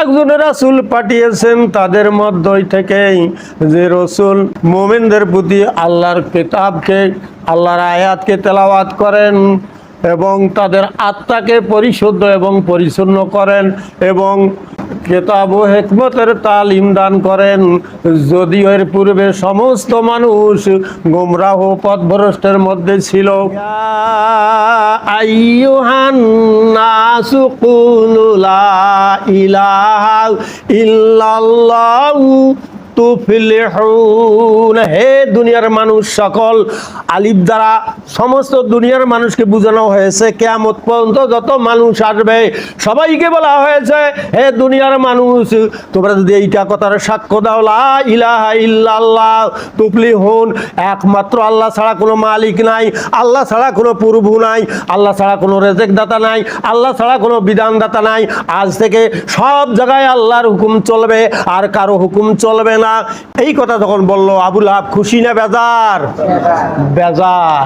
একজন রাসুল পাঠিয়েছেন, তাদের মধ্যই থেকেই যে রসুল মোমেনদের প্রতি আল্লাহর কিতাবকে, আল্লাহর আয়াতকে তেলাওয়াত করেন এবং তাদের আত্মাকে পরিশুদ্ধ এবং পরিচ্ছন্ন করেন এবং কেতাব ও হেকমতের তালিম দান করেন। যদিও এর পূর্বে সমস্ত মানুষ গোমরাহ পথভ্রষ্টের মধ্যে ছিল। ইলাহা ইল্লাল্লাহু তুফলিহুন। হে দুনিয়ার মানুষ সকল, আলিফ দ্বারা সমস্ত দুনিয়ার মানুষকে বোঝানো হয়েছে। কেয়ামত পর্যন্ত যত মানুষ আসবে, সবাইকে বলা হয়েছে, হে দুনিয়ার মানুষ, তোমরা যদি এইটা কথার সাক্ষ্য দাও, লা ইলাহা ইল্লাল্লাহ, তুফলিহুন। একমাত্র আল্লাহ ছাড়া কোনো মালিক নাই, আল্লাহ ছাড়া কোনো প্রভু নাই, আল্লাহ ছাড়া কোনো রেজেক দাতা নাই, আল্লাহ ছাড়া কোনো বিধানদাতা নাই। আজ থেকে সব জায়গায় আল্লাহর হুকুম চলবে, আর কারও হুকুম চলবে না। এই কথা যখন বলল আবুল হাব খুশি না বেজার? বেজার।